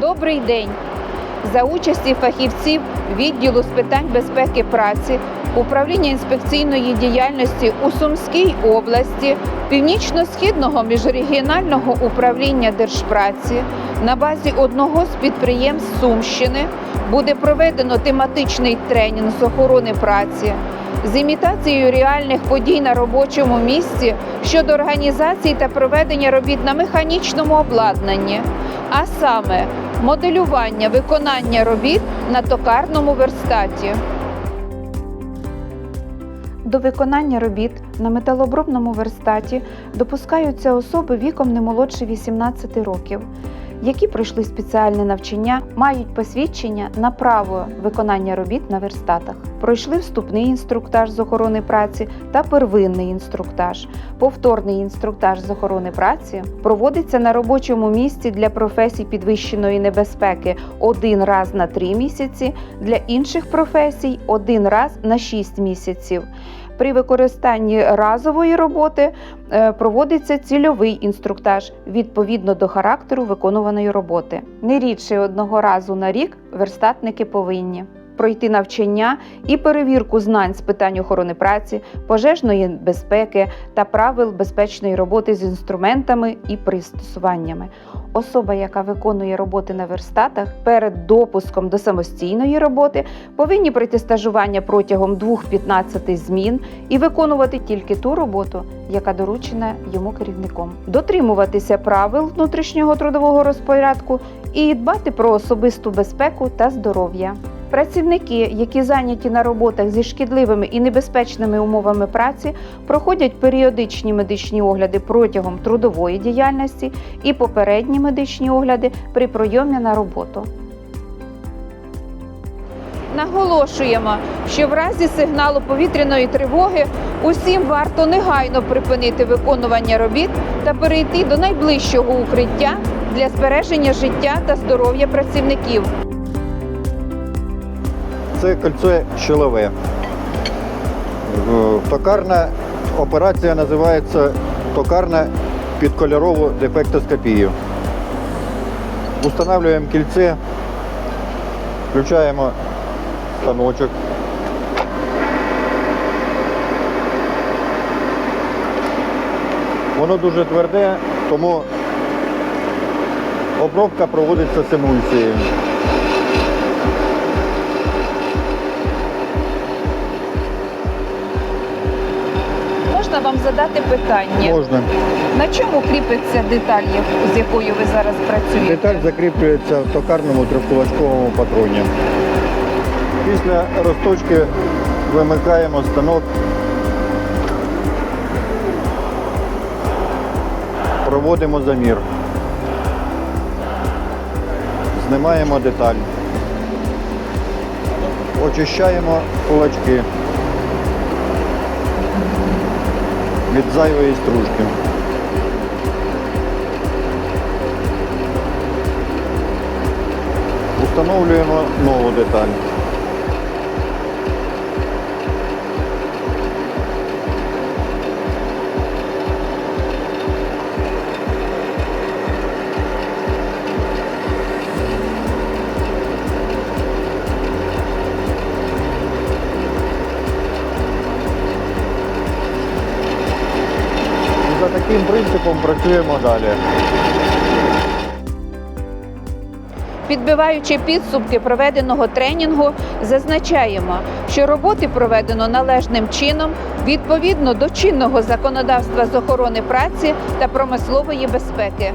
Добрий день! За участі фахівців відділу з питань безпеки праці, управління інспекційної діяльності у Сумській області, Північно-східного міжрегіонального управління Держпраці на базі одного з підприємств Сумщини буде проведено тематичний тренінг з охорони праці з імітацією реальних подій на робочому місці щодо організації та проведення робіт на механічному обладнанні, а саме моделювання виконання робіт на токарному верстаті. До виконання робіт на металообробному верстаті допускаються особи віком не молодше 18 років, які пройшли спеціальне навчання, мають посвідчення на право виконання робіт на верстатах, пройшли вступний інструктаж з охорони праці та первинний інструктаж. Повторний інструктаж з охорони праці проводиться на робочому місці для професій підвищеної небезпеки один раз на 3 місяці, для інших професій один раз на 6 місяців. При використанні разової роботи е, проводиться цільовий інструктаж відповідно до характеру виконуваної роботи. Не рідше одного разу на рік верстатники повинні пройти навчання і перевірку знань з питань охорони праці, пожежної безпеки та правил безпечної роботи з інструментами і пристосуваннями. Особа, яка виконує роботи на верстатах перед допуском до самостійної роботи, повинні пройти стажування протягом 2-15 змін і виконувати тільки ту роботу, яка доручена йому керівником, дотримуватися правил внутрішнього трудового розпорядку і дбати про особисту безпеку та здоров'я. Працівники, які зайняті на роботах зі шкідливими і небезпечними умовами праці, проходять періодичні медичні огляди протягом трудової діяльності і попередні медичні огляди при прийомі на роботу. Наголошуємо, що в разі сигналу повітряної тривоги усім варто негайно припинити виконування робіт та перейти до найближчого укриття для збереження життя та здоров'я працівників. Це кольцо щелове. Е, Токарна операція називається токарна підкольорову дефектоскопію. Устанавливаємо кільце, включаємо станочок. Воно дуже тверде, тому обробка проводиться з вам задати питання? Можна. На чому кріпиться деталь, як- з якою ви зараз працюєте? Деталь закріплюється в токарному трьохкулачковому патроні. Після розточки вимикаємо станок. Проводимо замір. Знімаємо деталь. Очищаємо кулачки від зайвої стружки. Встановлюємо нову деталь. Таким принципом працюємо далі. Підбиваючи підсумки проведеного тренінгу, зазначаємо, що роботи проведено належним чином відповідно до чинного законодавства з охорони праці та промислової безпеки.